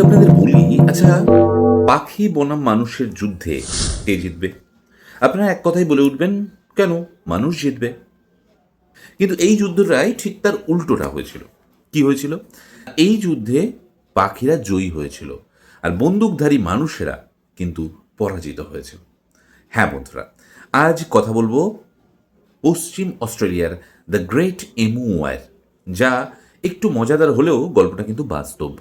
আপনাদের বলি আচ্ছা পাখি বনাম মানুষের যুদ্ধে কে জিতবে? আপনারা এক কথাই বলে উঠবেন, কেন? মানুষ জিতবে। কিন্তু এই যুদ্ধটাই ঠিক তার উল্টোটা হয়েছিল। কি হয়েছিল? এই যুদ্ধে পাখিরা জয়ী হয়েছিল আর বন্দুকধারী মানুষেরা কিন্তু পরাজিত হয়েছিল হ্যাঁ বন্ধুরা, আজ কথা বলব পশ্চিম অস্ট্রেলিয়ার দ্য গ্রেট এমু ওয়ার যা একটু মজাদার হলেও গল্পটা কিন্তু বাস্তব।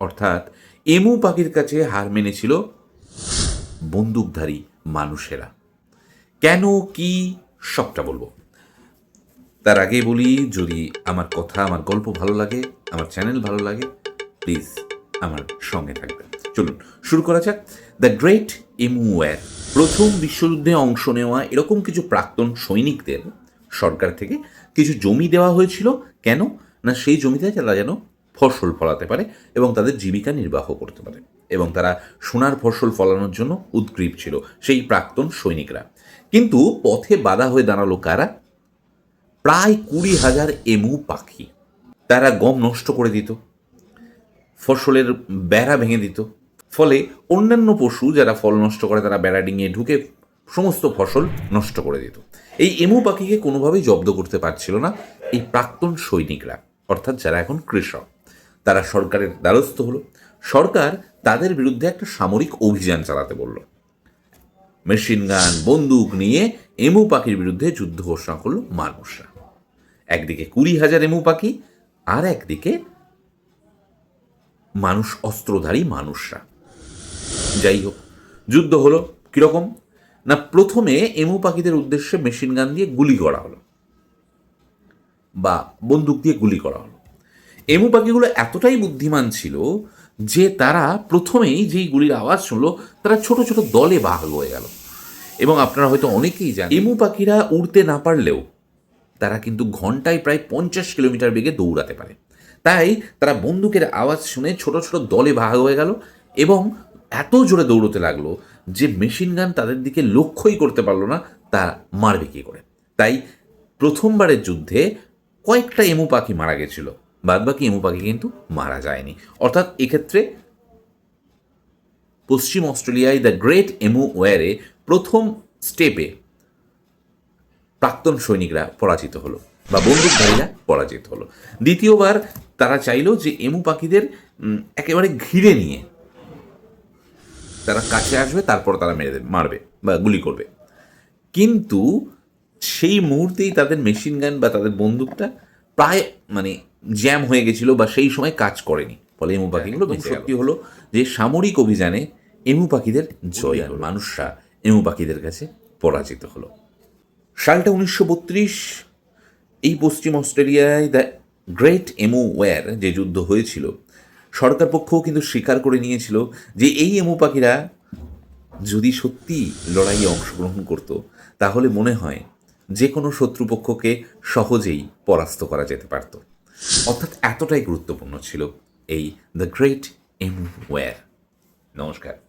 অর্থাৎ এমু পাখির কাছে হার মেনেছিল বন্দুকধারী মানুষেরা। কেন, কি, সবটা বলব। তার আগে বলি, যদি আমার কথা, আমার গল্প ভালো লাগে, আমার চ্যানেল ভালো লাগে, প্লিজ আমার সঙ্গে থাকবেন। চলুন, শুরু করা যাক। দ্য গ্রেট এমুয়ার প্রথম বিশ্বযুদ্ধে অংশ নেওয়া এরকম কিছু প্রাক্তন সৈনিকদের সরকার থেকে কিছু জমি দেওয়া হয়েছিল। কেন? না, সেই জমিতে তারা যেন ফসল ফলাতে পারে এবং তাদের জীবিকা নির্বাহ করতে পারে। এবং তারা সোনার ফসল ফলানোর জন্য উদ্গ্রীব ছিল, সেই প্রাক্তন সৈনিকরা। কিন্তু পথে বাধা হয়ে দাঁড়াল কারা? প্রায় কুড়ি হাজার এমু পাখি। তারা গম নষ্ট করে দিত, ফসলের বেড়া ভেঙে দিত। ফলে অন্যান্য পশু যারা ফল নষ্ট করে, তারা বেড়া ডিঙিয়ে ঢুকে সমস্ত ফসল নষ্ট করে দিত। এই এমু পাখিকে কোনোভাবেই জব্দ করতে পারছিল না এই প্রাক্তন সৈনিকরা, অর্থাৎ যারা এখন কৃষক। তারা সরকারের দ্বারস্থ হলো। সরকার তাদের বিরুদ্ধে একটা সামরিক অভিযান চালাতে বলল। মেশিন গান, বন্দুক নিয়ে এমু পাখির বিরুদ্ধে যুদ্ধ ঘোষণা করল মানুষরা একদিকে কুড়ি হাজার এমু পাখি, আর একদিকে মানুষ, অস্ত্রধারী মানুষরা। যাই হোক, যুদ্ধ হলো কীরকম? না, প্রথমে এমু পাখিদের উদ্দেশ্যে মেশিন গান দিয়ে গুলি করা হলো। বা বন্দুক দিয়ে গুলি করা হলো। এমু পাখিগুলো এতটাই বুদ্ধিমান ছিল যে তারা প্রথমেই যেই গুলির আওয়াজ শুনলো, তারা ছোট ছোট দলে ভাগ হয়ে গেল। এবং আপনারা হয়তো অনেকেই জানেন, এমু পাখিরা উড়তে না পারলেও তারা কিন্তু ঘন্টায় প্রায় পঞ্চাশ কিলোমিটার বেগে দৌড়াতে পারে। তাই তারা বন্দুকের আওয়াজ শুনে ছোট ছোট দলে ভাগ হয়ে গেল এবং এত জোরে দৌড়তে লাগল যে মেশিন গান তাদের দিকে লক্ষ্যই করতে পারল না, তা মারবে কী করে? তাই প্রথমবারের যুদ্ধে কয়েকটা এমু পাখি মারা গেছিল। বাদ বাকি এমু পাখি কিন্তু মারা যায়নি। অর্থাৎ এক্ষেত্রে পশ্চিম অস্ট্রেলিয়ায় দ্য গ্রেট এমু ওয়ারে প্রথম স্টেপে প্রাক্তন সৈনিকরা পরাজিত হলো বা বন্দুকধারীরা পরাজিত হলো। দ্বিতীয়বার তারা চাইলো যে এমু পাখিদের একেবারে ঘিরে নিয়ে তারা কাছে আসবে, তারপর তারা মেরে মারবে বা গুলি করবে। কিন্তু সেই মুহূর্তেই তাদের মেশিন গান বা তাদের বন্দুকটা প্রায় মানে জ্যাম হয়ে গেছিল বা সেই সময় কাজ করেনি। ফলে এমু পাখিগুলো সত্যি হলো যে সামরিক অভিযানে এমু পাখিদের জয় হলো। মানুষরা এমু পাখিদের কাছে পরাজিত হলো। সালটা উনিশশো বত্রিশ এই পশ্চিম অস্ট্রেলিয়ায় দ্য গ্রেট এমু ওয়ার যে যুদ্ধ হয়েছিল সরকার পক্ষও কিন্তু স্বীকার করে নিয়েছিল যে এই এমু পাখিরা যদি সত্যি লড়াইয়ে অংশগ্রহণ করত তাহলে মনে হয় যে কোনো শত্রুপক্ষকে সহজেই পরাস্ত করা যেতে পারত। অর্থাৎ এতটাই গুরুত্বপূর্ণ ছিল এই দ্য গ্রেট এম ওয়ার নমস্কার।